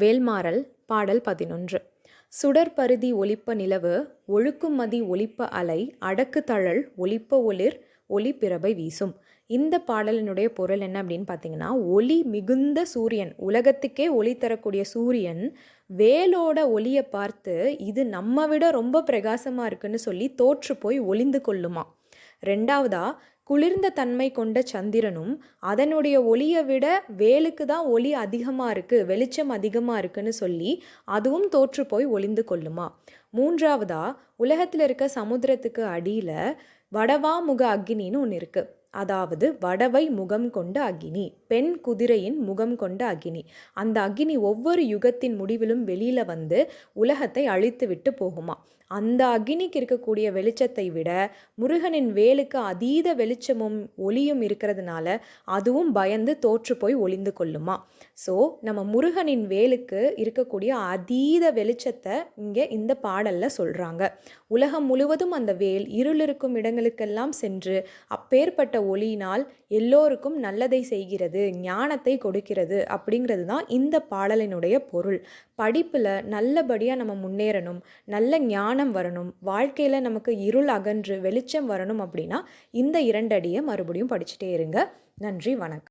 வேல்மாறல் பாடல் பதினொன்று. சுடர்பருதி ஒலிப்ப நிலவு ஒழுக்குமதி ஒலிப்ப அலை அடக்கு தழல் ஒலிப்ப ஒளிர் ஒளி வீசும். இந்த பாடலினுடைய பொருள் என்ன அப்படின்னு பார்த்தீங்கன்னா ஒளி மிகுந்த சூரியன். உலகத்துக்கே ஒளி தரக்கூடிய சூரியன் வேலோட ஒளியை பார்த்து இது நம்ம விட ரொம்ப பிரகாசமாக இருக்குன்னு சொல்லி தோற்று போய் ஒளிந்து கொள்ளுமா? ரெண்டாவதா குளிர்ந்த தன்மை கொண்ட சந்திரனும் அதனுடைய ஒளியை விட வேலுக்கு தான் ஒளி அதிகமாக இருக்குது வெளிச்சம் அதிகமாக இருக்குன்னு சொல்லி அதுவும் தோற்று போய் ஒளிந்து கொள்ளுமா? மூன்றாவதா உலகத்தில் இருக்க சமுத்திரத்துக்கு அடியில் வடவாமுக அக்னின்னு ஒன்று இருக்குது அதாவது வடவை முகம் கொண்ட அக்னி பெண் குதிரையின் முகம் கொண்ட அக்னி. அந்த அக்னி ஒவ்வொரு யுகத்தின் முடிவிலும் வெளியில வந்து உலகத்தை அழித்து விட்டு போகுமா? அந்த அக்னிக்கு இருக்கக்கூடிய வெளிச்சத்தை விட முருகனின் வேலுக்கு அதீத வெளிச்சமும் ஒளியும் இருக்கிறதுனால அதுவும் பயந்து தோற்று போய் ஒளிந்து கொள்ளுமா? ஸோ நம்ம முருகனின் வேலுக்கு இருக்கக்கூடிய அதீத வெளிச்சத்தை இங்கே இந்த பாடலில் சொல்கிறாங்க உலகம் முழுவதும் அந்த வேல் இருள் இருக்கும் இடங்களுக்கெல்லாம் சென்று அப்பேற்பட்ட ஒளியினால் எல்லோருக்கும் நல்லதை செய்கிறது ஞானத்தை கொடுக்கிறது அப்படிங்கிறது தான் இந்த பாடலினுடைய பொருள். படிப்பில் நல்லபடியாக நம்ம முன்னேறணும் நல்ல ஞானம் வரணும் வாழ்க்கையில் நமக்கு இருள் அகன்று வெளிச்சம் வரணும் அப்படின்னா இந்த இரண்டு இரண்டடியை மறுபடியும் படிச்சுட்டே இருங்க. நன்றி வணக்கம்.